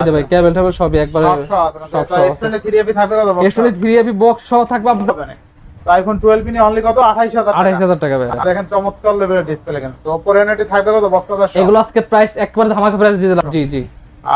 যে ভাই কেবল টেবল সবই একবারে সব সহ আছে না? সব তো সহ। আছে। extended 3AP থাকবে কত box এক্সট্রা বক্স সহ থাকবে আপনার হবে না। তো আইফোন 12 নিয়ে অনলি কত? 28000 টাকা। ভাই। দেখেন চমৎকার লেভেলের ডিসপ্লে কিন্তু। থাকবে কত? বক্স এগুলো আজকে প্রাইস একবারে ধামাকা প্রাইস দিয়ে দিলাম। জি জি।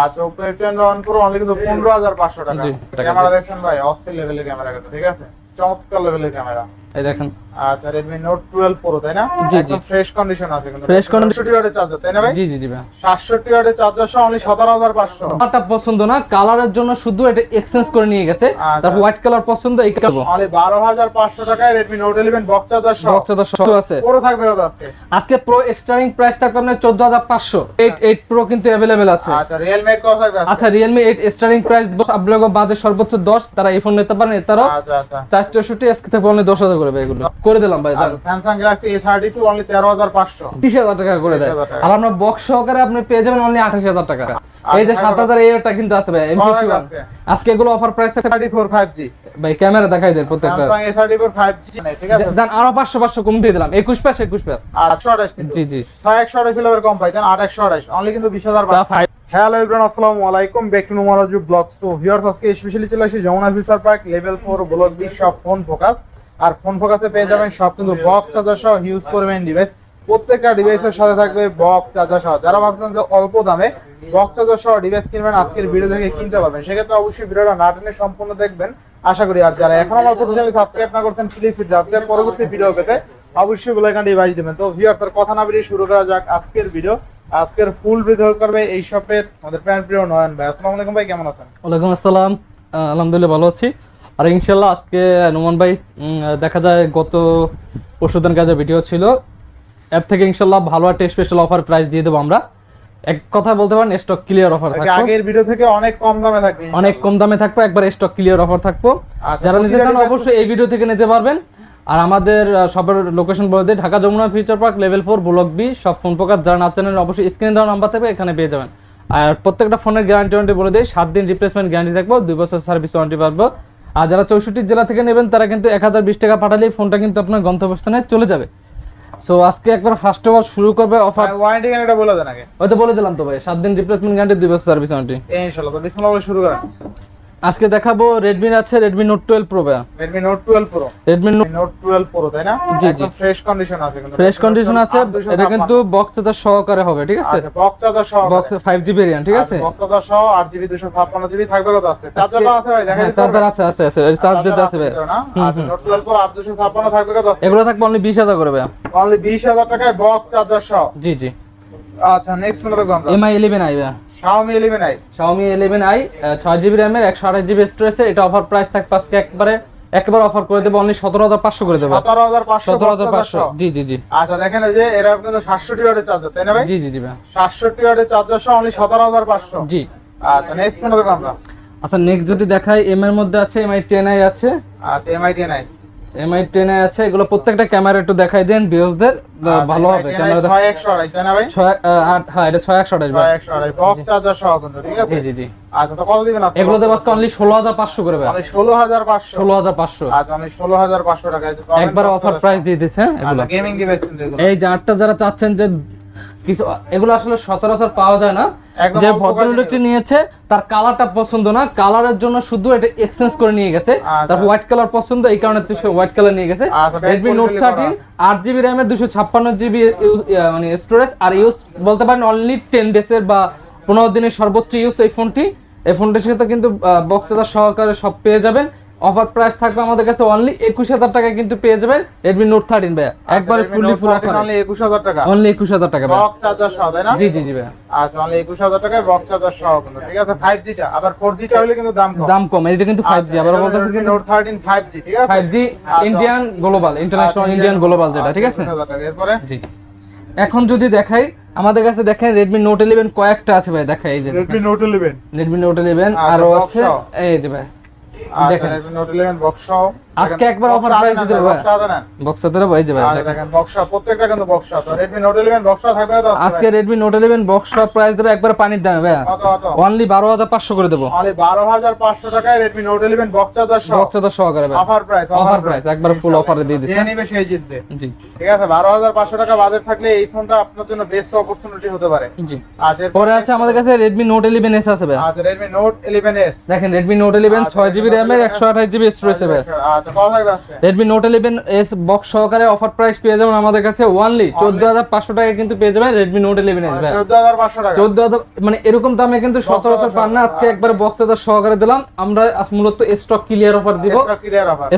আচ্ছা Oppo A10 অন করো অনলি কিন্তু 15500 টাকা। জি, ক্যামেরা দেখছেন ভাই? অস্থির লেভেলের ক্যামেরা কিন্তু ঠিক আছে? চমৎকার লেভেলের ক্যামেরা এই দেখেন। আচ্ছা Redmi Note 12 Pro তাই না। একদম ফ্রেশ কন্ডিশন আছে কিন্তু। Condition- 67 ওয়াটের চার্জার তাই না ভাই? জি জি জি ভাই। 67 ওয়াটের চার্জার সহ অনলি 17500 কালারটা পছন্দ না কালারের জন্য শুধু এটা এক্সচেঞ্জ করে নিয়ে গেছে। আচ্ছা। তারপর হোয়াইট কালার পছন্দ এই কালার অনলি 12500 টাকায় Redmi Note 11 বক্স চার্জার সহ। বক্স তো সব আছে। পুরো থাকবে আজকে? আজকে প্রো স্টারিং প্রাইস থাকবে আপনার চোদ্দ হাজার পাঁচশো। এইট এইট প্রো কিন্তু অ্যাভেলেবেল আছে। আচ্ছা Realme কত থাকবে আচ্ছা রিয়েলমি এইট স্টারিং প্রাইস আপনার বাজে সর্বোচ্চ দশ তারা এই ফোন নিতে পারেন এটারও আচ্ছা আচ্ছা। চার চৌষট্টি আজকে থেকে অনলি দশ হাজার। করে ভাই এগুলো? করে দিলাম ভাই আচ্ছা Samsung Galaxy A32 অনলি 13500 তিরিশ হাজার টাকা করে দেয়। আর আমরা বক্স সহকারে আপনি পেয়ে যাবেন অনলি আঠাশ হাজার টাকা। এই যে সাত হাজার এইটা কিন্তু আছে ভাই আজকে? আজকে এগুলো অফার প্রাইস থাকে 34 5G ভাই ক্যামেরা দেখাই দেন প্রত্যেকটা। Samsung A34 5G নেই, ঠিক আছে? দেন আরও পাঁচশো পাঁচশো কম দিয়ে দিলাম। একুশ পাঁচ একুশ পাঁচ আর 128 কিন্তু। জি জি। 6128 হলে এবার কম পাইতেন 8128 অনলি কিন্তু 20000 তা ফাইভ হ্যালো এভরিওয়ান আসসালামু আলাইকুম। ব্যাক টু নোমারাজু ব্লগস তো ভিউয়ার্স আজকে স্পেশালি চলে আসি Jamuna future park level four block B phone focus আর ফোন ফোকাসে পেয়ে যাবেন সব কিন্তু বক্স চার্জার সহ হিউজ পরিমাণ ডিভাইস প্রত্যেকটা ডিভাইসের সাথে থাকবে বক্স চার্জার সহ। যারা ভাবছেন যে অল্প দামে বক্স চার্জার সহ ডিভাইস কিনবেন, আজকের ভিডিও দেখে কিনতে পারবেন। সেক্ষেত্রে অবশ্যই ভিডিওটা না টেনে সম্পূর্ণ দেখবেন। আশা করি আর যারা এখন আমার চ্যানেল সাবস্ক্রাইব না করছেন প্লিজ সাবস্ক্রাইব পরবর্তী ভিডিও পেতে অবশ্যই বেল আইকনটি বাজিয়ে দেবেন। তো ভিউয়ার্স আর কথা না বেরিয়ে শুরু করা যাক আজকের ভিডিও আজকের ফুল ভিডিও করবে এই শপের আমাদের প্রিয় নয়ন ভাই। আসসালামু আলাইকুম ভাই, কেমন আছেন? ওয়ালাইকুম আসসালাম। আলহামদুলিল্লাহ ভালো আছি। আর ইনশাল্লাহ আজকে নোমান ভাই দেখা যায় গত পরশুদিন কাজে ভিডিও ছিল। অ্যাপ থেকে ইনশাল্লাহ ভালো একটা স্পেশাল অফার প্রাইস দিয়ে দেবো আমরা। এক কথা বলতে পারেন স্টক ক্লিয়ার অফার থাকবে। আগের ভিডিও থেকে অনেক কম দামে থাকবে অনেক কম দামে থাকবে একবার স্টক ক্লিয়ার অফার থাকব। যারা নিতে চান অবশ্যই এই ভিডিও থেকে নিতে পারবেন। আর আমাদের সবার লোকেশন বলে দিই Dhaka Jamuna future park level four block B সব ফোন প্রকার যারা না জানেন অবশ্যই স্ক্রিনে দেওয়া নাম্বার থাকবে এখানে পেয়ে যাবেন। আর প্রত্যেকটা ফোনের গ্যারান্টি ওয়ারেন্টি বলে দিই সাত দিন রিপ্লেসমেন্ট গ্যারান্টি থাকব দুই বছর সার্ভিস ওয়ারেন্টি পাবো আর যারা চৌষট্টি জেলা থেকে নেবেন তারা কিন্তু এক হাজার বিশ টাকা পাঠালেই ফোনটা কিন্তু আপনার গন্তব্যস্থানে চলে যাবে। সো আজকে একবার ফার্স্ট অফ অল শুরু করবে অফার ওয়ারেন্টি গ্যারান্টি বলে দেন আগে। ওই তো বলে দিলাম তো ভাই সাত দিন রিপ্লেসমেন্ট গ্যারান্টি দুই বছর সার্ভিস ওয়ারেন্টি ইনশাআল্লাহ তো বিসমিল্লাহ বলে শুরু করেন। আজকে দেখাবো রেডমি আছে রেডমি নোট টুয়েলভ প্রো ভাইয়া। Redmi Note 12 Pro Note Note 12 Pro তাই না? জি, জি। ফ্রেশ কন্ডিশন আছে কিন্তু। ফ্রেশ কন্ডিশন আছে। এটা কিন্তু বক্স চার্জার সহকারে হবে ঠিক আছে? আচ্ছা বক্স চার্জার সহ বক্স ফাইভ জিবি ভেরিয়েন্ট ঠিক আছে? বক্স চার্জার সহ 8GB 256GB থাকবে কত আজকে চার্জারটা আছে ভাই দেখা হ্যাঁ চার্জার আছে আছে আছে। চার্জ দিতে আছে ভাই না? আচ্ছা Note 12 Pro 8256 থাকবে কত আজকে এগুলো থাকবে অনলি বিশ হাজার করে ভাইয়া। অনলি 20000 টাকায় বক্স চার্জার সহ। জি জি। আচ্ছা নেক্সট ফোন দেখব আমরা। এমআই ইলেভেন আই ভাইয়া। Xiaomi 11i Xiaomi 11i ছয় জিবি র্যামের একশো আঠাশ জিবি স্টোরেজে এটা অফার প্রাইস থাকবে আজকে একবারে একবার অফার করে দেবো অনলি সতেরো হাজার পাঁচশো করে দেবো। 17500 সতেরো হাজার পাঁচশো। জি জি জি। আচ্ছা দেখেন যে এরা কিন্তু 67 ওয়াটের চার্জার তাই না ভাই? জি জি জি ভাইয়া। 67 ওয়াটের চার্জার সহ অনলি 17500 জি। আচ্ছা নেক্সট দেখব আমরা। আচ্ছা নেক্সট যদি দেখাই এম এর মধ্যে আছে এমআই টেন আই আছে। আচ্ছা এমআই 10i এমআই টেন আছে এগুলো প্রত্যেকটা ক্যামেরা একটু দেখাই দেন ভিউজদের ভালো হবে ক্যামেরা ছয় একশো আড়াই তাই না ভাই? ছয় আহ, আট হ্যাঁ এটা ছয় একশো আঠাশ ভাই। ছয় একশো চার্জার সহ কিন্তু ঠিক আছে? জি জি জি। আচ্ছা তো কত দিবেন আজকে? অনলি করে ভাই। আচ্ছা টাকা একবার অফার প্রাইস দিয়ে দিচ্ছে হ্যাঁ, এগুলো। গেমিং ডিভাইস কিন্তু এগুলো। এই যে আটটা যারা চাচ্ছেন যে কিছু এগুলো আসলে সচরাচর পাওয়া যায় না। যে ভদ্রলোকটি নিয়েছে তার কালারটা পছন্দ না কালারের জন্য শুধু এটা এক্সচেঞ্জ করে নিয়ে গেছে। আচ্ছা। তার হোয়াইট কালার পছন্দ এই কারণে হোয়াইট কালার নিয়ে গেছে। আচ্ছা, রেডমি নোট থার্টিন আট জিবি র্যামের দুশো ছাপ্পান্ন জিবি মানে স্টোরেজ আর ইউজ বলতে পারেন অনলি টেন ডেসের বা পনেরো দিনের সর্বোচ্চ ইউজ এই ফোনটি এই ফোনটির সাথে কিন্তু বক্স চার্জার সহকারে সব পেয়ে যাবেন। অফার প্রাইস থাকবে আমাদের কাছে অনলি একুশ হাজার টাকায় কিন্তু পেয়ে যাবেন রেডমি নোট থার্টিন ভাইয়া। একবারে ফুললি ফুল অফার অনলি একুশ হাজার টাকা? অনলি একুশ হাজার টাকা চার্জার সহ তাই না? জি জি জি ভাইয়া। আচ্ছা অনলি একুশ হাজার টাকায় বক্স চার্জার সহ কিন্তু ঠিক আছে? ফাইভ জিটা আবার ফোর জিটা হলে কিন্তু দাম কম। দাম কম এটা কিন্তু ফাইভ জি আবার বলতেছে কিন্তু নোট থার্টিন ফাইভ জি ঠিক আছে? ফাইভ জি আচ্ছা। ইন্ডিয়ান গ্লোবাল ইন্টারন্যাশনাল আচ্ছা, ইন্ডিয়ান গ্লোবাল যেটা ঠিক আছে? 21,000 টাকা। এরপরে? জি। এখন যদি দেখাই আমাদের কাছে দেখেন রেডমি নোট ইলেভেন কয়েকটা আছে ভাই দেখাই এই যে Redmi Note eleven Redmi Note eleven আচ্ছা, আরও আছে এই যে ভাই আচ্ছা Note 11 box সহ আজকে একবার price দেন, দিতে হবে। বক্স সাথে ভাই আচ্ছা, দেখেন। box প্রত্যেকটা কিন্তু সহ। তো Redmi Note 11 box সহ থাকবে তো আজকে Redmi Note eleven box price দেবে একবার পানির দামে কত অনলি বারো হাজার পাঁচশো করে দেবো। Only 12500 টাকায় Redmi Note 11 box চার্জার সহ বক্স সাথে সহকারে ভাই। অফার প্রাইস Offer price, একবার offer এ দিয়ে দিচ্ছে। যে নিবে সেই জিতবে জি। ঠিক আছে 12500 টাকা বাজেট থাকলে এই ফোনটা আপনার জন্য বেস্ট অপরচুনিটি হতে পারে। জি। আচ্ছা পরে আছে আমাদের কাছে রেডমি নোট ইলেভেন এস আছে ভাই আচ্ছা Redmi Note 11s দেখেন রেডমি নোট ইলেভেন আচ্ছা, ছয় জিবি Redmi Note র্যামের 11 একশো আঠাশ জিবি স্টোরেজ ভাই আচ্ছা কত থাকবে আজকে Redmi Note eleven S box সহকারে অফার প্রাইস পেয়ে যাবেন আমাদের কাছে ওয়ানলি চোদ্দ হাজার পাঁচশো টাকা কিন্তু পেয়ে যাবেন রেডমি নোট ইলেভেন এস ভাই। 14500 টাকা। চোদ্দ হাজার মানে এরকম দামে কিন্তু সচরাচর পান না। আজকে একবার বক্স হাজার সহকারে দিলাম। আমরা মূলত স্টক ক্লিয়ার অফার দিব।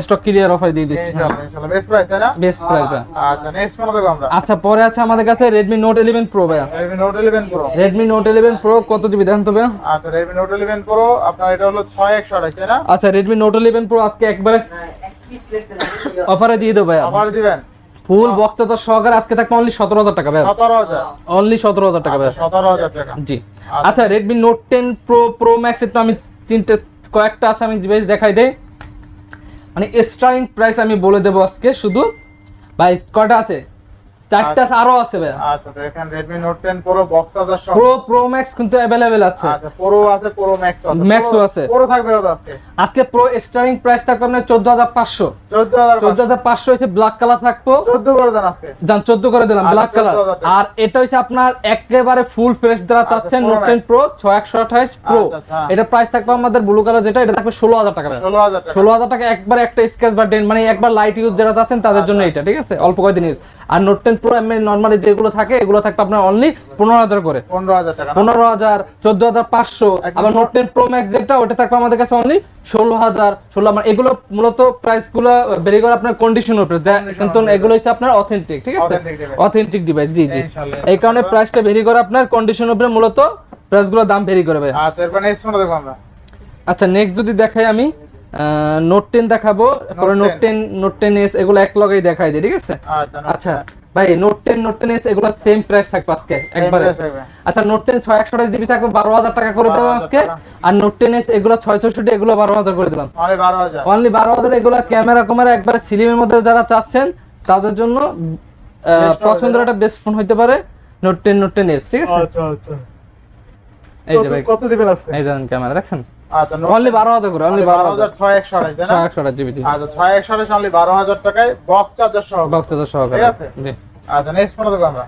স্টক ক্লিয়ার অফার দিয়ে দিচ্ছি। ইনশাআল্লাহ ইনশাআল্লাহ বেস্ট প্রাইস বেস্ট প্রাইস আচ্ছা নেক্সট কোন দেখব আমরা? আচ্ছা পরে আছে আমাদের কাছে রেডমি নোট ইলেভেন প্রো ভাই Redmi Note 11 Pro Redmi Note eleven Pro কত জিবি দেখেন তো ভাই আচ্ছা Redmi Note 11 Pro আপনার এটা হলো 6128 তাই না? আচ্ছা রেডমি নোট ইলেভেন প্রো আজকে একবারে অফারে দিয়ে দেবো ভাই অফারে দিবেন? ফুল বক্স তো সহকারে আজকে থাকবে অনলি সতেরো হাজার টাকা ভাই। 17000 অনলি সতেরো হাজার টাকা ভাই। 17000 টাকা। জি। আচ্ছা। Redmi Note ten Pro Pro Max একটু আমি তিনটে কয়েকটা আছে আমি বেশ দেখাই দেই। মানে স্টারিং প্রাইস আমি বলে দেবো আজকে শুধু। ভাই কটা আছে? চারটা আরও আছে ভাই আচ্ছা দেখেন Redmi Note 10 Pro box charger সহ প্রো প্রো ম্যাক্স কিন্তু অ্যাভেলেবেল আছে। আচ্ছা Pro আছে Pro Max আছে। Max ও আছে। Pro থাকবে আজকে? আজকে প্রো স্টার্টিং প্রাইস থাকবে আপনার চোদ্দ হাজার পাঁচশো। 14000 চোদ্দ হাজার পাঁচশো হচ্ছে ব্ল্যাক কালার থাকব। 14 করে দেন আজকে। যান চোদ্দ করে দিলাম আচ্ছা, ব্ল্যাক কালার আর এটা হচ্ছে আপনার একেবারে ফুল ফ্রেশ যারা চাচ্ছেন Pro Max। ছয় একশো আঠাশ প্রো আচ্ছা, আচ্ছা। এটা প্রাইস থাকবে আমাদের ব্লু কালার যেটা এটা থাকবে ষোলো হাজার টাকা। 16000 টাকা। ষোলো হাজার টাকা একবার একটা স্কেচ বা ডেন মানে একবার লাইট ইউজ যারা চাচ্ছেন তাদের জন্য আচ্ছা, এটা ঠিক আছে? অল্প কয়েকদিন ইউজ আর নোট টেন প্রো এমনি নর্মালি যেগুলো থাকে এগুলো থাকবে আপনার অনলি পনেরো হাজার করে। 15000 টাকা। পনেরো হাজার চোদ্দ হাজার পাঁচশো। আবার নোট টেন প্রো ম্যাক্স যেটা ওটা থাকবে আমাদের কাছে অনলি ষোলো হাজার ষোলো মানে এগুলো মূলত প্রাইসগুলো বেরিয়ে করে আপনার কন্ডিশন উপরে। কিন্তু এগুলো হচ্ছে আপনার অথেন্টিক ঠিক আছে। অথেন্টিক ডিভাইস জি জি। এই কারণে প্রাইসটা ভেরি করে আপনার কন্ডিশন উপরে মূলত প্রাইসগুলো দাম ভেরি করে ভাই আচ্ছা এরপর নেক্সট আমরা? আচ্ছা নেক্সট যদি দেখাই আমি নোট টেন দেখাবো তারপরে note ten note ten S এগুলো এক লগেই দেখাই দিই ঠিক আছে? আচ্ছা আচ্ছা ভাই note ten note ten S এগুলো সেম প্রাইস থাকবে আজকে একবারে। আচ্ছা নোট টেন ছয় একশো জিবি থাকবে বারো হাজার টাকা করে দেবো আজকে। আর নোট টেন এস এগুলো ছয় চৌষট্টি এগুলো বারো হাজার করে দিলাম। 12000 অনলি বারো হাজার এগুলো ক্যামেরা ক্যামেরা একবারে সিলিমের মধ্যে যারা চাচ্ছেন তাদের জন্য পছন্দের একটা বেস্ট ফোন হইতে পারে note ten note ten S ঠিক আছে? আচ্ছা আচ্ছা। এই যে ভাই কত দিবেন আজকে? এই দেখেন ক্যামেরা দেখছেন? আচ্ছা অনলি করে অনলি বারো 12628 তাই না? ছয় একশো আঠাশ জিবি জি আচ্ছা 6128 অনলি 12000 টাকায় বক্স চার্জার সহ। বক্স চার্জার সহকারে। ঠিক আছে। জি। আচ্ছা নেক্সট আমরা।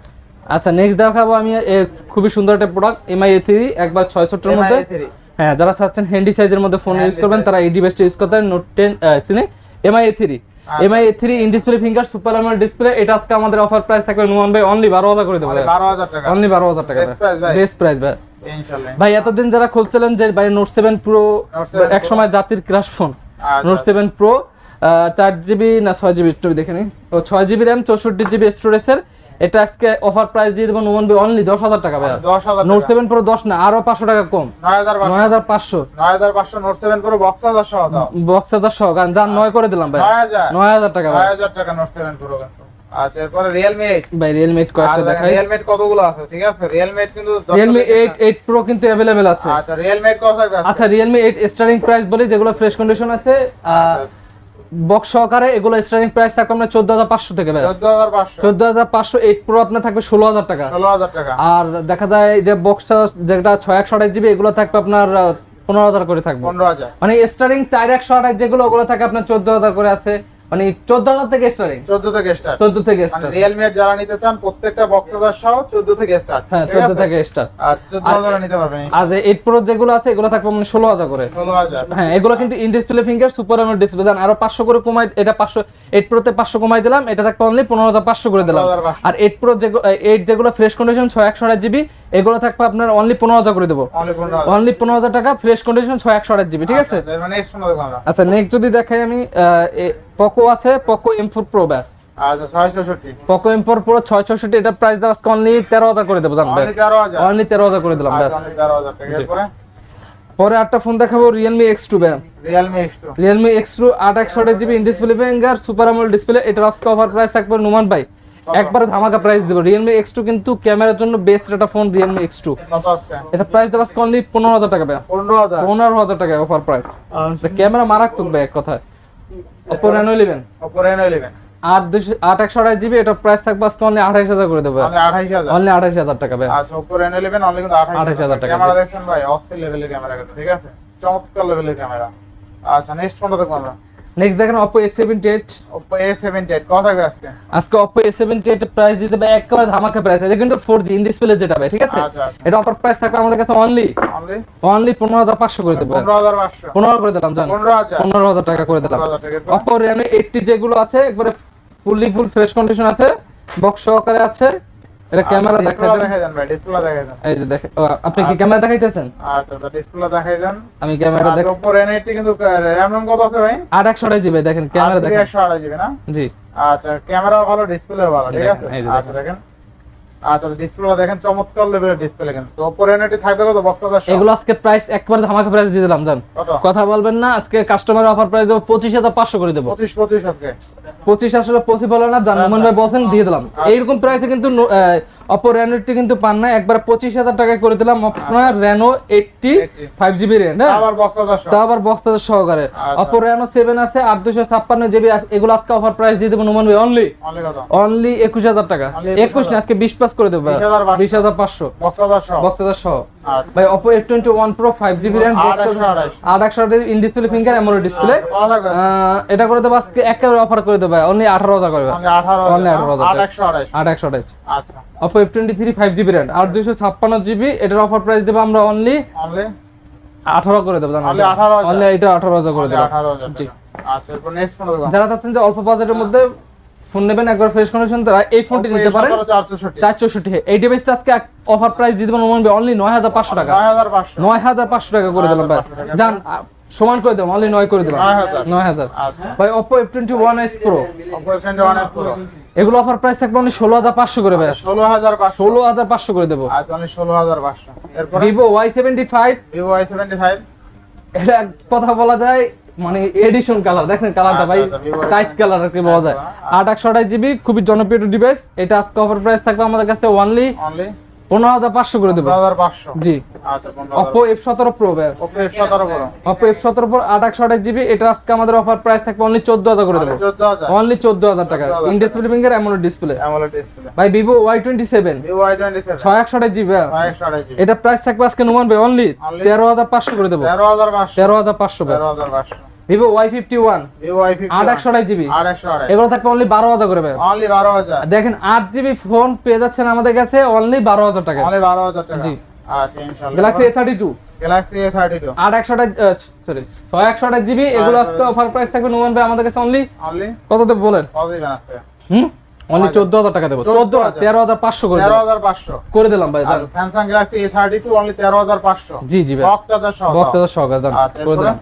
আচ্ছা নেক্সট দেখাবো আমি খুবই সুন্দর একটা প্রোডাক্ট এমআই এ থ্রি একবার ছয় ছোট্টর মধ্যে। হ্যাঁ যারা চাচ্ছেন হ্যান্ডি সাইজের মধ্যে ফোন ইউজ করবেন। তারা এই ডিভাইসটা ইউজ করতে নোট টেন চিনে MI A three MI A three in display finger super AMOLED display এটা আজকে আমাদের অফার প্রাইস থাকবে নুয়ান ভাই অনলি বারো হাজার করে দেবো বারো হাজার টাকা। অনলি বারো হাজার টাকা। বেস্ট প্রাইস ভাই। ভাই এতদিন যারা খুলছিলেন যে ভাই নোট সেভেন প্রো এক সময় জাতির crush phone note seven pro চার জিবি না ছয় জিবি একটু দেখে ও ছয় জিবি র্যাম চৌষট্টি জিবি স্টোরেজের এটা আজকে অফার প্রাইস দিয়ে ভাই অনলি দশ হাজার টাকা ভাই 10000 নোট সেভেন প্রো দশ না আরও পাঁচশো টাকা কম। 9500 নয় হাজার পাঁচশো। 9500 নোট 7 প্রো বক্স চার্জার সহ বক্স হাজার সহ কারণ যান নয় করে দিলাম ভাই। নয় হাজার। টাকা ভাই। 9000 টাকা নোট 7 প্রো আচ্ছা এরপরে 8 ভাই রিয়েলমি এইট কয়েকটা আর দেখাই। Realme 8 কতগুলো আছে ঠিক আছে? 8 কিন্তু রিয়েলমি থেকে এইট এইট প্রো কিন্তু আছে। আচ্ছা Realme 8 কত থাকবে আচ্ছা রিয়েলমি স্টার্টিং প্রাইস বলি যেগুলো ফ্রেশ কন্ডিশন আছে আচ্ছা, বক্স সহকারে এগুলো স্টার্টিং প্রাইস থাকবে আপনার চোদ্দ হাজার পাঁচশো থেকে ভাই 14500 চোদ্দ হাজার পাঁচশো এইট প্রো আপনার থাকবে ষোলো হাজার টাকা। 16000 টাকা। আর দেখা যায় যে বক্সটা যেটা ছয় একশো আঠাশ জিবি এগুলো থাকবে আপনার পনেরো হাজার করে থাকবে। 15000 মানে স্টার্টিং চার একশো আঠাশ যেগুলো ওগুলো থাকে আপনার চোদ্দ হাজার করে আছে। মানে চোদ্দ হাজার থেকে স্টার্টিং 14 থেকে স্টার্ট চোদ্দ থেকে মানে স্টার্ট Realme 8 যারা নিতে চান প্রত্যেকটা বক্স চার্জার সহ 14 থেকে স্টার্ট হ্যাঁ চোদ্দ থেকে স্টার্ট 14000 নিতে পারবেন। আর যে এইট প্রো যেগুলো আছে এগুলো থাকবে মানে করে। 16000 হ্যাঁ এগুলো কিন্তু in display finger super AMOLED display দেন আরও পাঁচশো করে কমাই এটা পাঁচশো এইট প্রোতে পাঁচশো কমাই দিলাম এটা থাকবে অনলি পনেরো হাজার পাঁচশো করে দিলাম। আর এইট প্রো যেগুলো এইট যেগুলো ফ্রেশ কন্ডিশন ছয় একশো আট জিবি এগুলো থাকবে আপনার অনলি পনেরো হাজার করে দেবো। অনলি 15000 অনলি পনেরো হাজার টাকা ফ্রেশ কন্ডিশন ছয় একশো আট জিবি ঠিক আছে? আচ্ছা, মানে নেক্সট আচ্ছা নেক্সট যদি দেখাই আমি পকো আছে পকো এম ফোর প্রো ব্যাগ আচ্ছা 666 পকো এম ফোর প্রো ছয় চৌষট্টি এটা প্রাইস দেওয়া অনলি তেরো হাজার করে দেবো অনলি তেরো হাজার। করে দিলাম ভাই। আচ্ছা অনলি 13000 টাকা। এরপরে? পরে একটা ফোন দেখাবো রিয়েলমি এক্স টু ব্যাগ Realme X2 Realme X two আট একশো আট GB in display finger super AMOLED display এটা আজকে অফার প্রাইস থাকবে নুমান ভাই। একবারে ধামাকা প্রাইস দেবো। রিয়েলমি এক্স টু কিন্তু ক্যামেরার জন্য বেস্ট একটা ফোন রিয়েলমি এক্স টু এটা প্রাইস দেবো আজকে অনলি পনেরো হাজার টাকা পনেরো হাজার। পনেরো হাজার টাকা অফার প্রাইস ক্যামেরা মারাত্মক ভাই এক কথায়। Oppo Reno eleven Oppo Reno eleven আট দুশো আট একশো আঠাশ জিবি এটা প্রাইস থাকবে আজকে অনলি আঠাইশ হাজার করে দেবো। আঠাইশ হাজার। অনলি আঠাশ হাজার টাকা ভাই। আচ্ছা ওপো রেনো ইলেভেন অনলি কিন্তু 28,000 হাজার। টাকা। ক্যামেরা দেখছেন ভাই অস্থির লেভেলের ক্যামেরা ঠিক আছে? চমৎকার লেভেলের ক্যামেরা। আচ্ছা নেক্সট ফোনটা দেখব আমরা। নেক্সট দেখেন এইট ওপো এ সেভেন্টি কত থাকবে আজকে? আজকে এ সেভেন্টি প্রাইস দিতে হবে একেবারে ধামাকা প্রাইস এটা কিন্তু ফোর জি ইন ডিসপ্লে যেটা ভাই ঠিক আছে? আচ্ছা আচ্ছা। এটা অফার প্রাইস থাকবে আমাদের কাছে অনলি অনলি অনলি পনেরো হাজার পাঁচশো করে দেবো। পনেরো হাজার পাঁচশো। পনেরো করে দিলাম জান। পনেরো হাজার। পনেরো হাজার টাকা করে দিলাম। টাকা অপো রেনো যেগুলো আছে একবারে ফুললি ফুল ফ্রেশ কন্ডিশন আছে বক্স সহকারে আছে। এটা ক্যামেরা দেখাই দেন। ভাই ডিসপ্লে দেখাই দেন। এই যে দেখেন আপনি কি ক্যামেরা দেখাইতেছেন? আচ্ছা তো ডিসপ্লে দেখাই দেন। আমি ক্যামেরা দেখ উপরে এনআইটি কিন্তু র্যাম নাম কত আছে ভাই? আট একশো জিবি দেখেন ক্যামেরা দেখেন। একশো আড়াই জিবি না? জি। আচ্ছা ক্যামেরা ভালো ডিসপ্লে ভালো ঠিক আছে? আচ্ছা দেখেন। আচ্ছা ডিসপ্লে দেখেন চমৎকার লেভেলের ডিসপ্লে কিন্তু তো ওপো রেনো থাকবে কত? বক্স হাজার এগুলো আজকে প্রাইস একবারে ধামাকা প্রাইস দিয়ে দিলাম জান। কথা বলবেন না আজকে কাস্টমার অফার প্রাইস দেবো পঁচিশ করে দেবো। পঁচিশ পঁচিশ আজকে। পঁচিশ আসলে পসিবল না জান ভাই বলছেন দিয়ে দিলাম। এইরকম প্রাইসে কিন্তু অপো রেনোটি কিন্তু পান না একবার পঁচিশ হাজার টাকা করে দিলাম আপনার রেনো এইটটি ফাইভ জিবি আবার বক্স হাজার তা আবার বক্সের সহকারে। অপো রেনো সেভেন আছে আট দুশো ছাপ্পান্ন জিবি এগুলো আজকে অফার প্রাইস দিয়ে দেবো নোমান ভাই অনলি অনলি কত? অনলি একুশ হাজার টাকা। Only 21,000 একুশ না আজকে বিশ পাস করে দেবো বিশ হাজার পাঁচশো। বক্স হাজার সহ। হাজার আচ্ছা। ভাই Oppo F twenty one pro five GB RAM আট একশো ইন ডিসপ্লে ফিঙ্গার এমন ডিসপ্লে এটা করে দেবো আজকে একেবারে অফার করে দেবো অনলি আঠারো হাজার অনলি আঠারো 18,000 আট একশো আঠাশ আচ্ছা। Oppo F twenty three five GB RAM আর দুইশো ছাপ্পান্ন জিবি এটার অফার প্রাইস দেবো আমরা অনলি আঠারো করে দেবো জানো? Only 18,000 অনলি এটা আঠারো হাজার করে দেবো। জি। আচ্ছা যারা চাচ্ছেন যে অল্প বাজেটের মধ্যে ফোন নেবেন একবার ফ্রেশ কন্ডিশন তারা এই ফোনটি নিতে পারেন। চার চৌষট্টি চার চৌষট্টি এই ডিভাইসটা আজকে অফার প্রাইস দিয়ে দেবেন অনলি নয় হাজার পাঁচশো টাকা। নয় হাজার পাঁচশো। নয় হাজার পাঁচশো টাকা করে দিলাম ভাই। 9,500। যান সমান করে দিলাম অনলি নয় করে দিলাম। 9,000 নয় হাজার। আচ্ছা। ভাই এস প্রো অপারেশন ওয়ান এস প্রো এগুলো অফার প্রাইস থাকবে অনলি ষোলো হাজার পাঁচশো করে ভাই। ষোলো হাজার পাঁচশো। ষোলো হাজার পাঁচশো করে দেবো। আচ্ছা অনলি ষোলো হাজার পাঁচশো। এরপর? ভিভো ওয়াই সেভেন্টি ফাইভ এটা এক কথা বলা যায় মানে এডিশন কালার দেখেন কালারটা ভাই? আচ্ছা, আচ্ছা, টাইস কালার আর কি বলা যায়। আচ্ছা। আট একশো জিবি খুবই জনপ্রিয় ডিভাইস এটা আজকে অফার প্রাইস থাকবে আমাদের কাছে অনলি অনলি পনেরো হাজার পাঁচশো করে দেবো। জি। আচ্ছা অপো এফ সতেরো প্রো সতেরো অপো এফ সতেরো প্রো একশো আঠাশ জিবি এটা আজকে আমাদের অফার প্রাইস থাকবে অনলি চোদ্দ হাজার করে দেবো। অনলি চোদ্দ হাজার। টাকা। 14,000 ইন ডিসপ্লে ফিঙ্গার এমন ডিসপ্লে ভাই ভিভো ওয়াই টোয়েন্টি সেভেন ছয় একশো আঠাশ জিবি ছয় একশো আঠাশ জিবি এটা প্রাইস থাকবে আজকে নুমান ভাই অনলি তেরো হাজার পাঁচশো করে দেবো। তেরো হাজার পাঁচশো। তেরো হাজার পাঁচশো। ভিভো ওয়াই ফিফটি ওয়ান আট একশো আঠাশ জিবি এগুলো থাকবে অনলি বারো হাজার করে অনলি বারো হাজার। দেখেন আট জিবি ফোন পেয়ে যাচ্ছেন আমাদের কাছে অনলি বারো হাজার টাকা। অনলি বারো হাজার টাকা। জি। আচ্ছা Galaxy A thirty two Galaxy A thirty two আট একশো সরি ছয় একশো আঠাশ জিবি এগুলো আজকে অফার প্রাইস থাকবে নুমান ভাই আমাদের কাছে অনলি অনলি কত দেবো বলেন হুম? অনলি চোদ্দ হাজার টাকা দেবো। চোদ্দ 14,000 তেরো হাজার পাঁচশো করে তেরো হাজার পাঁচশো। করে দিলাম ভাই আচ্ছা Samsung Galaxy A thirty two only তেরো হাজার পাঁচশো। জি জি ভাই। বক্স চার্জার সহ বক্স হাজার সহকার আচ্ছা করে দিলাম।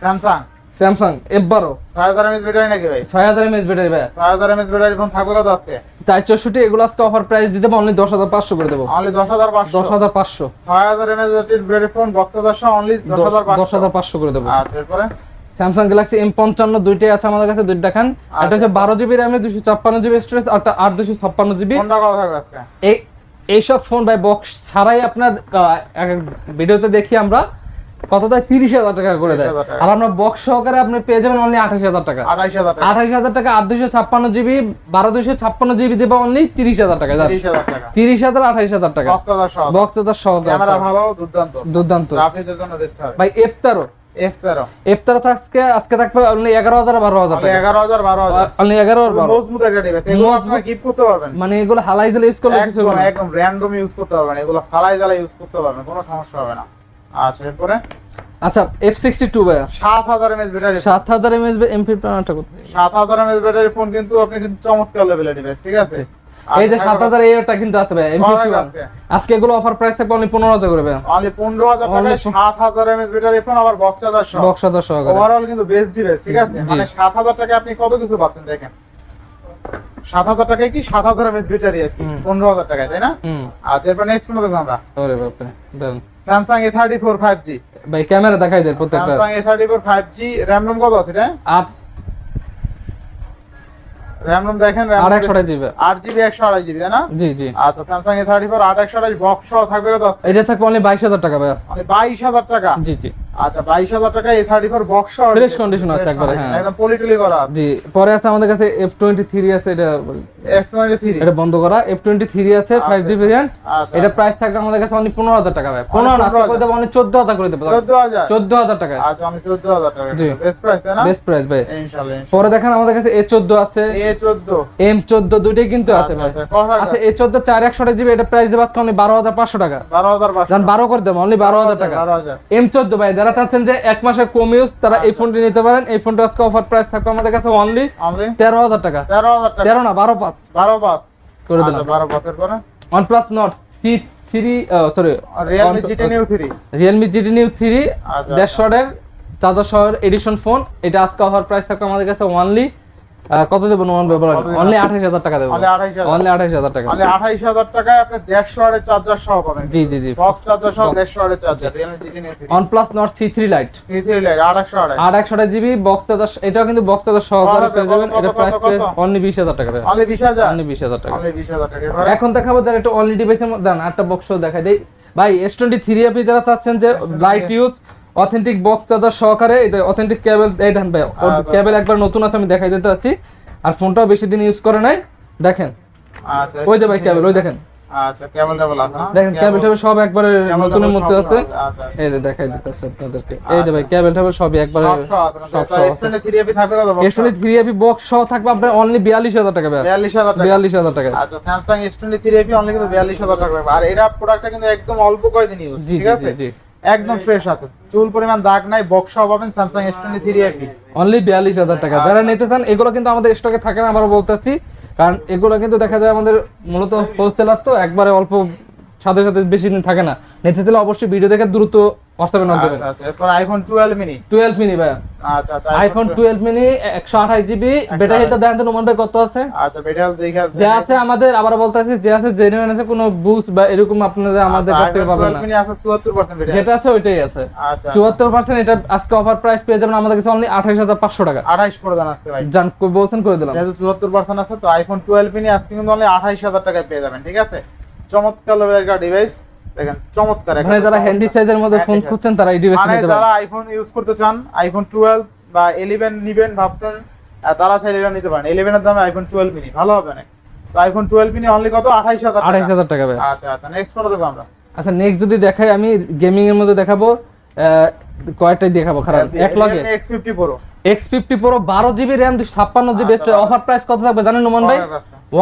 স্যামসাং স্যামসাং এফ বারো। ছয় হাজার এমএস ব্যাটারি নাকি ভাই? ছয় হাজার এমএস ব্যাটারি ভাই। ছয় হাজার এমএস ব্যাটারি ফোন থাকবে কত আজকে? চার চৌষট্টি এগুলো আজকে অফার প্রাইস দিতে অনলি দশ হাজার পাঁচশো করে দেবো। অনলি দশ হাজার পাঁচশো। দশ হাজার পাঁচশো। ছয় হাজার এমএস ব্যাটারি ফোন বক্স সহ অনলি দশ হাজার দশ হাজার পাঁচশো করে দেবো। আচ্ছা এরপরে? স্যামসাং গ্যালাক্সি এম পঞ্চান্ন দুইটাই আছে আমাদের কাছে দুইটা দেখান একটা হচ্ছে বারো জিবি র্যামে দুশো ছাপ্পান্ন জিবি স্টোরেজ আর আট দুশো ছাপ্পান্ন জিবি এইসব ফোন বাই বক্স ছাড়াই আপনার ভিডিওতে দেখি আমরা। কত দেয় তিরিশ হাজার টাকা করে দেয়। আর আমরা বক্স সহকারে আপনি পেয়ে যাবেন অনলি আঠাশ হাজার টাকা। আঠাশ হাজার টাকা। আট দুশো ছাপ্পান্ন জিবি বারো দুশো ছাপ্পান্ন জিবি দেবো অনলি তিরিশ হাজার টাকা তিরিশ হাজার তিরিশ হাজার টাকা। বক্স সহ হাজার দুর্দান্ত। ভাই এফ তেরো। এক্স তেরো। এফ তেরো আজকে আজকে থাকবে অনলি এগারো হাজার বারো হাজার এগারো হাজার বারো হাজার। অনলি এগারো আর মজবুত একটা ডিভাইস এগুলো মজবুত। আপনারা গিফট করতে পারবেন। মানে এগুলো হালাই দিলে ইউজ করলে কিছু একদম হবে না। র্যান্ডম ইউজ করতে পারবেন। এগুলো ফালাই জ্বালা ইউজ করতে পারবেন। কোনো সমস্যা হবে না। আচ্ছা এরপরে? আচ্ছা এফ সিক্সটি টু ভাই সাত হাজার এমএস ব্যাটারি সাত হাজার এমএস এম ফিফটি কোথায়? সাত হাজার এমএস ব্যাটারি ফোন কিন্তু আপনি কিন্তু চমৎকার লেভেলের ডিভাইস ঠিক আছে? এই যে সাত হাজার এইটা কিন্তু আছে ভাই আজকে? আজকে এগুলো অফার প্রাইস থাকবে অনলি পনেরো হাজার করে ভাই অনলি পনেরো হাজার টাকায় সাত হাজার এমএস ব্যাটারি ফোন আবার বক্স চার্জার সহ। বক্স ওভারঅল কিন্তু বেস্ট ডিভাইস ঠিক আছে? মানে সাত হাজার টাকায় আপনি কত কিছু পাচ্ছেন দেখেন। সাত হাজার টাকায় কি? সাত হাজার এমএস ব্যাটারি আর কি। পনেরো হাজার টাকায় তাই না? আচ্ছা এরপর নেক্সট দেখব আমরা। ওরে বাপরে then Samsung A thirty four five G ভাই ক্যামেরা দেখাই দেন প্রত্যেকটা। Samsung A thirty four five G RAM ROM কত আছে এটা আট। র্যাম রোম দেখেন একশো আঠাশ জিবি আট জিবি একশো আড়াই জিবি তাই না? জি জি। আচ্ছা স্যামসাং এ থার্টি ফোর আট একশো আড়াই বক্স সহ থাকবে কত? এটা থাকবে অনলি বাইশ হাজার টাকা ভাইয়া। মানে বাইশ হাজার টাকা? জি জি। আচ্ছা বাইশ হাজার টাকা এ থার্টি ফোর বক্স সহ Fresh আছে একবারে, হ্যাঁ। একদম পলিটলি করা জি পরে আছে আমাদের কাছে এফ টোয়েন্টি থ্রি আছে এটা এক্স টোয়েন্টি থ্রি এটা বন্ধ করা এফ টোয়েন্টি থ্রি আছে ফাইভ ভেরিয়েন্ট আচ্ছা। এটা প্রাইস থাকবে আমাদের কাছে অনলি পনেরো হাজার টাকা ভাই। পনেরো না করে দেবো? অনলি চোদ্দ হাজার করে দেবো। চোদ্দ হাজার। টাকা আচ্ছা আমি চোদ্দ হাজার টাকা জি। বেস্ট প্রাইস তাই না? বেস্ট প্রাইস ভাই। ইনশাল্লাহ পরে দেখেন আমাদের কাছে এ চোদ্দ আছে। এম চোদ্দ। দুইটাই কিন্তু আছে ভাই। আচ্ছা এ চোদ্দ চার একশো জিবি এটা প্রাইস দেবো আজকে অনলি বারো হাজার পাঁচশো টাকা। বারো হাজার বারো করে দেবো অনলি বারো হাজার টাকা। বারো হাজার। এম চোদ্দ ভাই যারা চাচ্ছেন যে এক মাসে কম ইউজ তারা এই ফোনটি নিতে পারেন। এই ফোনটা আজকে অফার প্রাইস থাকবে আমাদের কাছে অনলি তেরো হাজার টাকা। তেরো হাজার টাকা। তেরো না বারো পাঁচ। বারো পাঁচ। করে আচ্ছা, দিলাম। বারো পাঁচের পরে? One plus Nord C three sorry Realme GT Neo three Realme GT Neo three দেড়শো চার্জার শহর এডিশন ফোন এটা আজকে অফার প্রাইস থাকবে আমাদের কাছে অনলি কত দেবো নোমান দেবেন? অনলি আঠাশ হাজার টাকা দেবো। অনলি আঠাইশ হাজার। অনলি টাকা। মানে আঠাইশ হাজার টাকায় আপনি দেড়শো আড়ে চার্জার সহ পাবেন। জি জি জি। বক্স চার্জার সহ দেড়শো আড়ে charger one plus Nord C three lite C three lite আঠাশশো আড়াই। আর একশো জিবি বক্স চার্জার এটাও কিন্তু বক্স চার্জার পেয়ে যাবেন। এটা প্রাইস? অনলি বিশ হাজার টাকা অনলি বিশ হাজার? অনলি বিশ হাজার টাকা। অনলি এখন দেখাবো যারা একটু অনলি ডিভাইসের মধ্যে দেন একটা বক্স দেখাই দেই। ভাই এস টোয়েন্টি থ্রি আপনি যারা চাচ্ছেন যে light use authentic box charger সহকারে এটা অথেন্টিক কেবল এই দেন ভাই আচ্ছা। কেবল একবার নতুন আছে আমি দেখাই দিতে আছি। আর ফোনটাও বেশি দিন ইউজ করে নাই দেখেন। আচ্ছা ওই যে ভাই কেবল ওই দেখেন। আচ্ছা কেবল টেবল আছে না দেখেন কেবল টেবল সব একবারে কেবল নতুনের মধ্যে আছে। আচ্ছা এই যে দেখাই দিতে আছে আপনাদেরকে। এই যে ভাই কেবল টেবল সবই একবারে সব সব আছে। থ্রি এপি থাকবে কত টোয়েন্টি থ্রি আপি বক্স সহ থাকবে আপনার অনলি বিয়াল্লিশ হাজার টাকা ভাই। বিয়াল্লিশ হাজার টাকা। বিয়াল্লিশ হাজার টাকা। আচ্ছা স্যামসাং এস টোয়েন্টি থ্রি এপি অনলি কিন্তু বিয়াল্লিশ হাজার টাকা। আর এটা প্রোডাক্টটা কিন্তু একদম অল্প কয়েকদিন ইউজ ঠিক আছে? জি জি। একদম ফ্রেশ আছে। চুল পরিমাণ দাগ নাই বক্স সহ পাবেন স্যামসাং এস টোয়েন্টি থ্রি এপি অনলি বিয়াল্লিশ হাজার টাকা। যারা নিতে চান, এগুলো কিন্তু আমাদের স্টকে থাকে না আমরা বলতেছি। কারণ এগুলো কিন্তু দেখা যায় আমাদের মূলত হোলসেলার তো, একবারে অল্প সাথে সাথে বেশি দিন থাকে না। নিতে চাইলে অবশ্যই ভিডিও দেখে দ্রুত হোয়াটসঅ্যাপে নক দেবেন আচ্ছা আচ্ছা। এরপর iPhone twelve mini twelve mini ভাই আচ্ছা আচ্ছা আইফোন টুয়েলভ মিনি একশো আঠাশ জিবি ব্যাটারিটা দেন তো নোমান ভাই কত আছে? আচ্ছা বেটাল দেখে যে আছে আমাদের আবার যে আছে জেনুইন আছে কোনো বুস্ট বা এরকম আপনাদের আমাদের কাছ থেকে পাবেন না। মিনি আছে চুয়াত্তর পার্সেন্ট বেটাল যেটা আছে ওইটাই আছে। আচ্ছা পার্সেন্ট এটা আজকে অফার প্রাইস পেয়ে যাবেন আমাদের কাছে অনলি টাকা। আঠাইশ করে দেন আজকে ভাই। জান বলছেন করে দিলাম। যেহেতু আছে তো আইফোন টুয়েলভ মিনি আজকে কিন্তু অনলি আঠাইশ হাজার টাকায় পেয়ে যাবেন ঠিক আছে? চমৎকার লেভেলের একটা ডিভাইস দেখেন চমৎকার মানে যারা হ্যান্ডি সাইজের মধ্যে ফোন খুঁজছেন তারা এই ডিভাইস নিতে পারেন যারা আইফোন ইউজ করতে চান আইফোন টুয়েলভ বা ইলেভেন নিবেন ভাবছেন তারা চাইলে এটা নিতে পারেন। ইলেভেনের দামে আইফোন টুয়েলভ মিনি ভালো হবে না তো আইফোন টুয়েলভ মিনি অনলি কত? আঠাইশ হাজার আঠাইশ হাজার টাকা ভাই। আচ্ছা আচ্ছা নেক্সট করে দেবো আমরা? আচ্ছা নেক্সট যদি দেখাই আমি গেমিং এর মধ্যে দেখাবো। কয়টাই দেখাবো খারাপ। এক লগে X fifty pro X fifty pro বারো জিবি র্যাম দুশো ছাপ্পান্ন জিবি আচ্ছা, অফার প্রাইস কত থাকবে জানেন নোমান ভাই?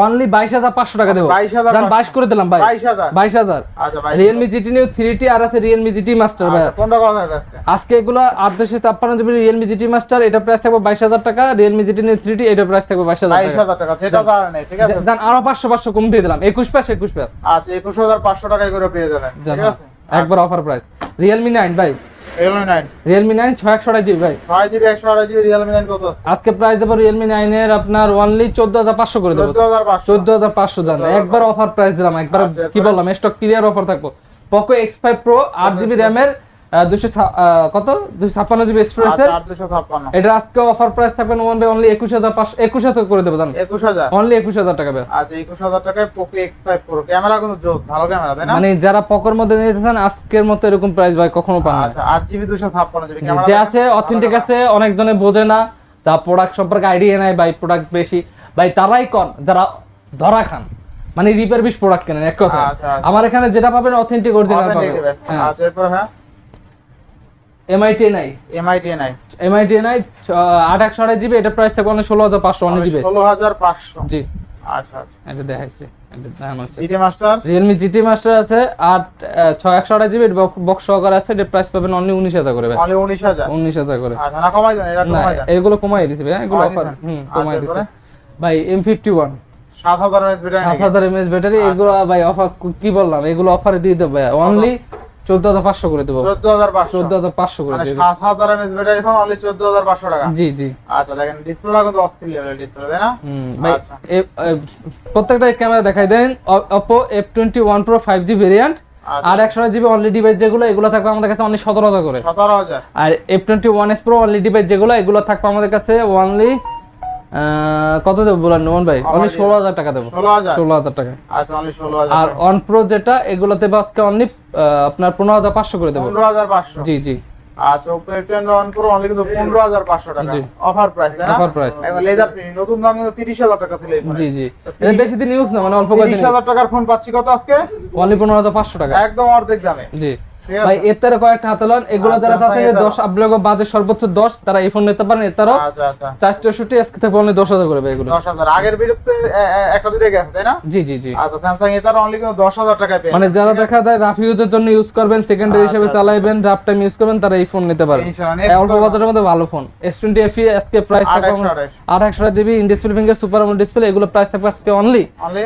অনলি বাইশ হাজার পাঁচশো টাকা দেবো। 22,500 জান বাইশ করে দিলাম ভাই। বাইশ হাজার? বাইশ হাজার। আচ্ছা বাইশ Realme GT Neo three T আর আছে রিয়েলমি জিটি মাস্টার ভাই। আচ্ছা, কোনটা কথা আজকে? আজকে এগুলো আট দুশো ছাপ্পান্ন জিবি রিয়েলমি জিটি মাস্টার এটা প্রাইস থাকবে বাইশ হাজার টাকা। Realme GT Neo three T এটা প্রাইস থাকবে বাইশ হাজার বাইশ টাকা হাজার টাকা সেটা জানা নেই ঠিক আছে? জান আরও পাঁচশো পাঁচশো কম দিয়ে দিলাম। একুশ পাঁচ একুশ পাঁচ। আচ্ছা একুশ হাজার পাঁচশো টাকায় করে পেয়ে যাবেন ঠিক আছে? একবার অফার প্রাইস রিয়েলমি নাইন ভাই। রিয়েলমি নাইন রিয়েলমি নাইন ছয় একশো জিবি ভাই। ছয় জিবি একশো আড়াই জিবি রিয়েলমি নাইন কত আছে? আজকে প্রাইস দেবো রিয়েলমি নাইনের আপনার অনলি চোদ্দ হাজার পাঁচশো করে দেবো। চোদ্দ হাজার পাঁচশো। জান। একবার অফার প্রাইস দিলাম একবার আচ্ছা, কি বললাম স্টক ক্লিয়ার অফার থাকব। পোকো এক্স ফাইভ প্রো আট জিবি র্যামের দুশো কত? দুশো ছাপ্পান্ন জিবি স্টোরেজের আচ্ছা আট দুশো ছাপ্পান্ন। এটা আজকে অফার প্রাইস থাকবে নোমান ভাই অনলি একুশ হাজার পাঁচশো একুশ হাজার করে দেবো জান। একুশ হাজার? অনলি একুশ হাজার টাকা আচ্ছা একুশ হাজার টাকায় Poco X five pro camera কিন্তু জোস ভালো ক্যামেরা তাই না? মানে যারা পকের মধ্যে নিতে চান আজকের মতো এরকম প্রাইস ভাই কখনো পান আচ্ছা আট জিবি দুশো ছাপ্পান্ন জিবি যে আছে অথেন্টিক আছে অনেকজনে বোঝে না তা প্রোডাক্ট সম্পর্কে আইডিয়া নাই ভাই প্রোডাক্ট বেশি। ভাই তারাই কর যারা ধরা খান। মানে রিপেয়ার বিশ প্রোডাক্ট কেনেন এক কথা। আমার এখানে যেটা পাবেন অথেন্টিক অরিজিনাল পাবেন। হ্যাঁ। আচ্ছা এরপর হ্যাঁ? এমআই টেন আই নাই। আট একশো আড়াই জিবি এটা প্রাইস থাকবে ষোলো হাজার পাঁচশো অনেক দিবে ষোলো হাজার পাঁচশো। জি। আচ্ছা আচ্ছা। এটা দেখাইছে GT master? Realme GT master আছে আর ছয় একশো আড়াই জিবি বক্স সহকারে আছে এটা প্রাইস পাবেন অনলি উনিশ হাজার করে অনলি উনিশ হাজার? উনিশ হাজার করে। আচ্ছা না কমাই দেন এটা কমাই দেন। এগুলো কমাই দিছে ভাই এগুলো অফার? হুম কমাই দিছে। ভাই এম ফিফটি ওয়ান সাত হাজার এমএস ব্যাটারি সাত হাজার এমএস ব্যাটারি এগুলো ভাই অফার কি বললাম এগুলো অফারে দিয়ে দেবো ভাই অনলি চোদ্দ হাজার পাঁচশো করে দেবো। চোদ্দ হাজার চোদ্দ হাজার পাঁচশো করে মানে দিয়ে সাত হাজার এমএস ব্যাটারি ফোন অনলি চোদ্দ হাজার পাঁচশো টাকা। জি জি। আচ্ছা দেখেন ডিসপ্লেটা কিন্তু অস্থির লেভেলের ডিসপ্লে তাই না? আচ্ছা। প্রত্যেকটা ক্যামেরা দেখাই দেন Oppo F twenty one pro five G variant. আর একশো জিবি অনলি ডিভাইস যেগুলো এগুলো থাকবে আমাদের কাছে অনলি সতেরো হাজার করে। সতেরো হাজার। আর F twenty one S pro only device যেগুলো এগুলো থাকবে আমাদের কাছে অনলি কত দেবো বলেন নোমান ভাই? অনলি ষোলো হাজার টাকা দেবো। ষোলো হাজার। টাকা। আচ্ছা আর অন প্রো যেটা এগুলো দেবো আজকে অনলি আপনার পনেরো হাজার পাঁচশো করে দেবো। পনেরো হাজার পাঁচশো। জি জি। আচ্ছা টেন অন করো অনলি কিন্তু পনেরো হাজার পাঁচশো টাকা। জি। Offer price Offer price। একদম প্রিন্ট নতুন দাম কিন্তু তিরিশ হাজার টাকা ছিল। জি জি। এটা বেশি দিন ইউজ না মানে অল্প কয়েকদিন তিরিশ হাজার টাকার ফোন পাচ্ছি কত আজকে? অনলি পনেরো হাজার পাঁচশো টাকা। একদম অর্ধেক দামে। জি। ভাই এর তেরো কয়েকটা এগুলো আচ্ছা, যারা আচ্ছা। দশ আপনার বাজে সর্বোচ্চ দশ তারা এই ফোন নিতে পারেন এর তেরো আচ্ছা। চার চৌষট্টি আজকে থেকে অনলি দশ হাজার করে এগুলো। দশ হাজার। আগের এ- একটা দুটো গেছে তাই না? জি জি জি। আচ্ছা স্যামসাং এটার অনলি দশ হাজার টাকায় পেয়ে মানে যারা দেখা যায় রাফ ইউজের জন্য ইউজ করবেন সেকেন্ডারি হিসেবে। চালাইবেন রাফ টাইম ইউজ করবেন তারা এই ফোন নিতে পারেন। অল্প বাজারের মধ্যে ভালো ফোন এস টোয়েন্টি এফ আজকে প্রাইস থাকবে। আট একশো GB in display finger super display এগুলো প্রাইস থাকবে আজকে অনলি অনলি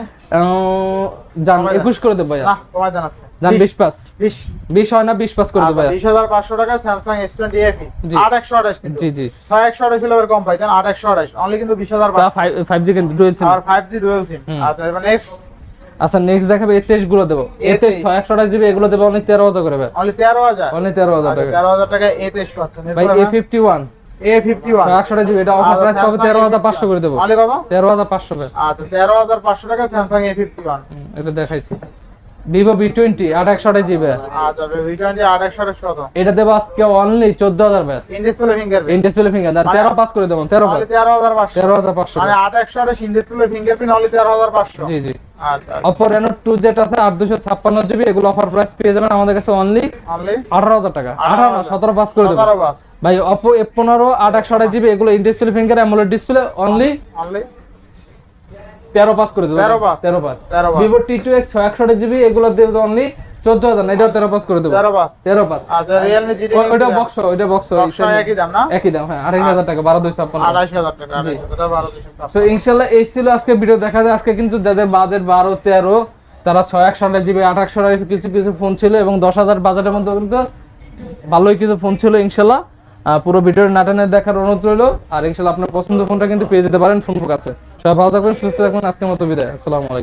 জান কমাই দেন। একুশ করে দেবো ভাইয়া। না কমাই দেন আজকে। জান বিশ। পাস বিশ। বিশ হয় না বিশ পাস করে দেবো আচ্ছা হাজার পাঁচশো টাকা স্যামসাং এস টোয়েন্টি এফ জি। জি জি। ছয় একশো আঠাশ হলে এবার কম একশো আঠাশ। অনলি কিন্তু বিশ হাজার তা ফাইভ ফাইভ জি কিন্তু ডুয়েল সিম আর ফাইভ জি ডুয়েল সিম আচ্ছা এবার নেক্সট আচ্ছা নেক্সট দেখাবে এ তেইশগুলো দেবো। এ তেইশ ছয় একশো আঠাশ জিবি এগুলো দেবো অনলি তেরো হাজার করে ভাই অনলি তেরো হাজার? অনলি তেরো হাজার টাকা। তেরো হাজার টাকা এ তেইশ পাচ্ছেন। ভাই এ ফিফটি ওয়ান এটা অফার প্রাইস পাবে করে দেবো। আচ্ছা টাকা স্যামসাং এটা দেখাইছি। ভিভো বি টোয়েন্টি আট একশো আঠাশ জিবি। আচ্ছা ভি এটা দেবো আজকে অনলি চোদ্দ হাজার ব্যাট ইন্ডিসপ্লে ফিঙ্গার ফিঙ্গার তেরো পাস করে দেবো তেরো তেরো হাজার পাঁচশো। তেরো হাজার পাঁচশো। মানে আট একশো আঠাশ ইন্ডিসপ্লে ফিঙ্গারপ্রিন্ট অনলি তেরো হাজার পাঁচশো। জি জি। আচ্ছা অপো রেনো টু জেট আছে আট দুশো ছাপ্পান্ন জিবি এগুলো অফার প্রাইস পেয়ে যাবেন আমাদের কাছে অনলি আঠারো হাজার টাকা। আঠারো না সতেরো পাস করে দেবো। ভাই অপো এফ পনেরো আট একশো আঠাশ জিবি এগুলো in display finger AMOLED display only only তেরো পাস করে দেবো। 13 pass। তেরো পাস। তেরো বাস ভিভো টি টু এক্স একশো জিবি এগুলো দেবো অনলি চোদ্দ হাজার না এটাও তেরো পাস করে দেবো। তেরো পাস। আচ্ছা রিয়েলমি ওইটা বক্স ওইটা বক্স একই দাম না? একই দাম হ্যাঁ আড়াই হাজার টাকা বারো দুই ছাপ্পান্ন। আড়াইশ হাজার টাকা আড়াইশ হাজার বারো তো ইনশাল্লাহ এই ছিল আজকে ভিডিও দেখা যায় আজকে কিন্তু যাদের বাজেট বারো তেরো তারা ছয় একশো জিবি আট একশো কিছু কিছু ফোন ছিল এবং দশ হাজার বাজেটের মধ্যে কিন্তু ভালোই কিছু ফোন ছিল ইনশাল্লাহ। পুরো ভিডিওর নাটানে দেখার অনুরোধ রইল। আর ইনশাল্লাহ আপনার পছন্দের ফোনটা কিন্তু পেয়ে যেতে পারেন ফোন আছে সবাই ভালো থাকবেন, সুস্থ থাকবেন। আজকের মতো বিদায়। আসসালামু আলাইকুম।